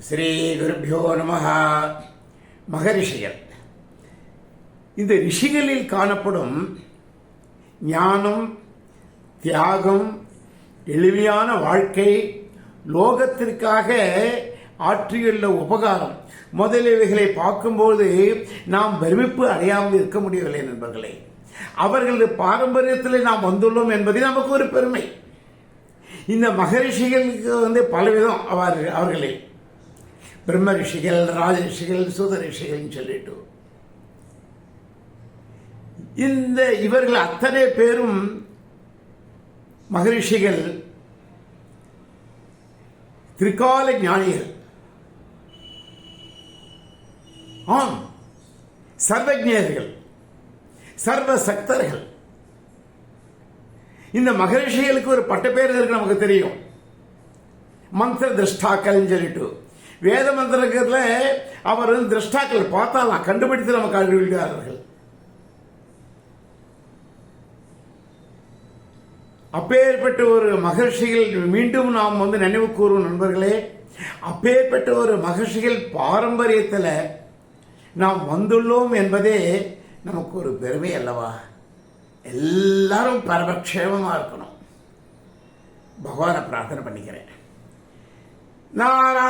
ஸ்ரீ குருப்பியோ நம. மகரிஷிகள். இந்த ரிஷிகளில் காணப்படும் ஞானம் தியாகம் எளிமையான வாழ்க்கை லோகத்திற்காக ஆற்றியுள்ள உபகாரம் முதலியவைகளை பார்க்கும்போது நாம் பெருமிப்பு அடையாமல் இருக்க முடியவில்லை நண்பர்களே. அவர்களது பாரம்பரியத்தில் நாம் வந்துள்ளோம் என்பது நமக்கு ஒரு பெருமை. இந்த மகரிஷிகளுக்கு வந்து பலவிதம் அவர் அவர்களே பிரம்ம ரிஷிகள் ராஜ ரிஷிகள் சூத ரிஷிகள்னு சொல்லிட்டு. இந்த இவர்கள் அத்தனை பேரும் மகரிஷிகள் திரிகால ஞானிகள். ஆம் சர்வஜர்கள் சர்வ சக்தர்கள் இந்த மகரிஷிகளுக்கு ஒரு பட்ட பேர் இருக்கு நமக்கு தெரியும். மந்திர திருஷ்டாக்கள் சொல்லிட்டு. வேத மந்திரத்தில் அவர் வந்து திருஷ்டாக்கள் பார்த்தாலாம் கண்டுபிடித்து நமக்கு அறிவிக்கிறார்கள். அப்பேற்பட்ட ஒரு மகிழ்ச்சியில் மீண்டும் நாம் வந்து நினைவு கூறும் நண்பர்களே. அப்பேற்பட்ட ஒரு மகிழ்ச்சிகள் பாரம்பரியத்தில் நாம் வந்துள்ளோம் என்பதே நமக்கு ஒரு பெருமை அல்லவா? எல்லாரும் பரமக்ஷேமமாக இருக்கணும். பகவானை பிரார்த்தனை பண்ணிக்கிறேன். நாரா